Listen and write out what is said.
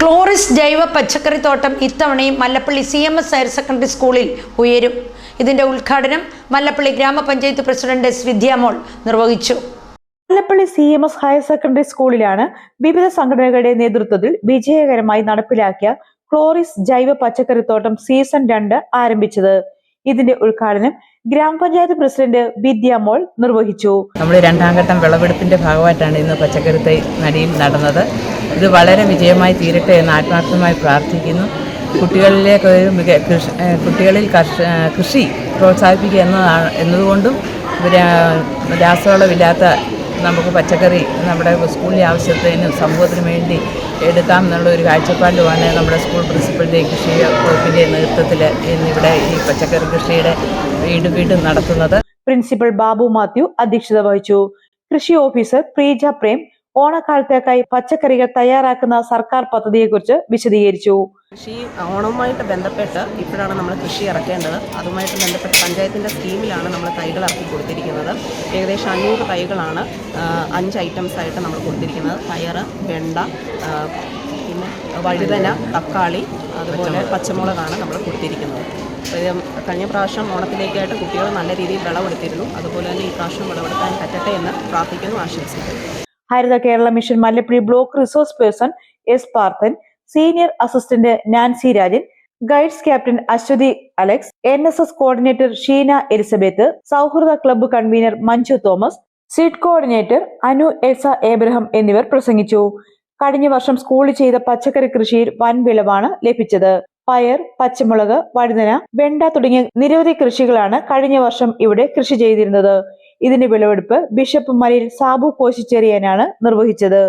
ക്ലോറിസ് ജൈവ പച്ചക്കറിത്തോട്ടം ഇത്തവണയും Mallappally C M S higher secondary സ്കൂളിൽ ഉയരും. ഇതിന്റെ ഉദ്ഘാടനം മല്ലപ്പള്ളി ഗ്രാമപഞ്ചായത്ത് പ്രസിഡന്റ് എസ് വിദ്യാമോൾ നിർവഹിച്ചു. Mallappally C M S higher secondary സ്കൂളിലാണ് വിവിധ സംഘടനകളുടെ നേതൃത്വത്തിൽ വിജയകരമായി നടപ്പിലാക്കിയ ക്ലോറിസ് ജൈവ പച്ചക്കറിത്തോട്ടം സീസൺ രണ്ട് ആരംഭിച്ചത്. ഇതിന്റെ ഉദ്ഘാടനം ഗ്രാമപഞ്ചായത്ത് പ്രസിഡന്റ് വിദ്യാമോൾ നിർവഹിച്ചു. നമ്മൾ രണ്ടാം ഘട്ടം വിളവെടുപ്പിന്റെ ഭാഗമായിട്ടാണ് ഇന്ന് പച്ചക്കറി തൈ നടിയിൽ നടന്നത്. ഇത് വളരെ വിജയമായി തീരട്ടെ എന്ന് ആത്മാർത്ഥമായി പ്രാർത്ഥിക്കുന്നു. കുട്ടികളിലേക്ക് ഒരു മിക കുട്ടികളിൽ കർഷ കൃഷി പ്രോത്സാഹിപ്പിക്കുക എന്നതാണ് എന്നതുകൊണ്ടും രാസവളമില്ലാത്ത നമുക്ക് പച്ചക്കറി നമ്മുടെ സ്കൂളിലെ ആവശ്യത്തിനും സമൂഹത്തിനു വേണ്ടി എടുക്കാം എന്നുള്ള ഒരു കാഴ്ചപ്പാടുമാണ് നമ്മുടെ സ്കൂൾ പ്രിൻസിപ്പളിന്റെ കൃഷി വകുപ്പിന്റെ നേതൃത്വത്തിൽ ഇന്നിവിടെ ഈ പച്ചക്കറി കൃഷിയുടെ വീട് വീട് നടത്തുന്നത്. പ്രിൻസിപ്പൽ ബാബു മാത്യു അധ്യക്ഷത വഹിച്ചു. കൃഷി ഓഫീസർ പ്രീജ പ്രേം ഓണക്കാലത്തേക്കായി പച്ചക്കറികൾ തയ്യാറാക്കുന്ന സർക്കാർ പദ്ധതിയെക്കുറിച്ച് വിശദീകരിച്ചു. കൃഷി ഓണവുമായിട്ട് ബന്ധപ്പെട്ട് ഇപ്പോഴാണ് നമ്മൾ കൃഷി ഇറക്കേണ്ടത്. അതുമായിട്ട് ബന്ധപ്പെട്ട് പഞ്ചായത്തിന്റെ സ്കീമിലാണ് നമ്മൾ തൈകൾ ഇറക്കി കൊടുത്തിരിക്കുന്നത്. ഏകദേശം അഞ്ഞൂറ് തൈകളാണ് അഞ്ച് ഐറ്റംസ് ആയിട്ട് നമ്മൾ കൊടുത്തിരിക്കുന്നത്. പയർ വെണ്ട പിന്നെ വഴുതന തക്കാളി അതുപോലെ പച്ചമുളകാണ് നമ്മൾ കൊടുത്തിരിക്കുന്നത്. കഴിഞ്ഞ പ്രാവശ്യം ഓണത്തിലേക്കായിട്ട് കുട്ടികൾ നല്ല രീതിയിൽ വിളവെടുത്തിരുന്നു. അതുപോലെ തന്നെ ഈ പ്രാവശ്യം വിളവെടുക്കാൻ പറ്റട്ടെ എന്ന് പ്രാർത്ഥിക്കുന്നു ആശംസിക്കുന്നു. Haritha Kerala mission Mallappally block resource person S Parthan senior assistant Nancy Rajan guides captain Aswathy Alex N S S coordinator Sheena Elizabeth Souhrida club convener Manju Thomas seat coordinator Anu S Abraham എന്നിവർ പ്രസംഗിച്ചു. കഴിഞ്ഞ വർഷം സ്കൂളിൽ ചെയ്ത പച്ചക്കറി കൃഷിയിൽ വൻ വിളവാണ് ലഭിച്ചത്. പയർ പച്ചമുളക് വഴുതന വെണ്ട തുടങ്ങിയ നിരവധി കൃഷികളാണ് കഴിഞ്ഞ വർഷം ഇവിടെ കൃഷി ചെയ്തിരുന്നത്. ഇതിന്റെ വിളവെടുപ്പ് ബിഷപ്പ് മലയിൽ സാബു കോശിച്ചെറിയാനാണ് നിർവഹിച്ചത്.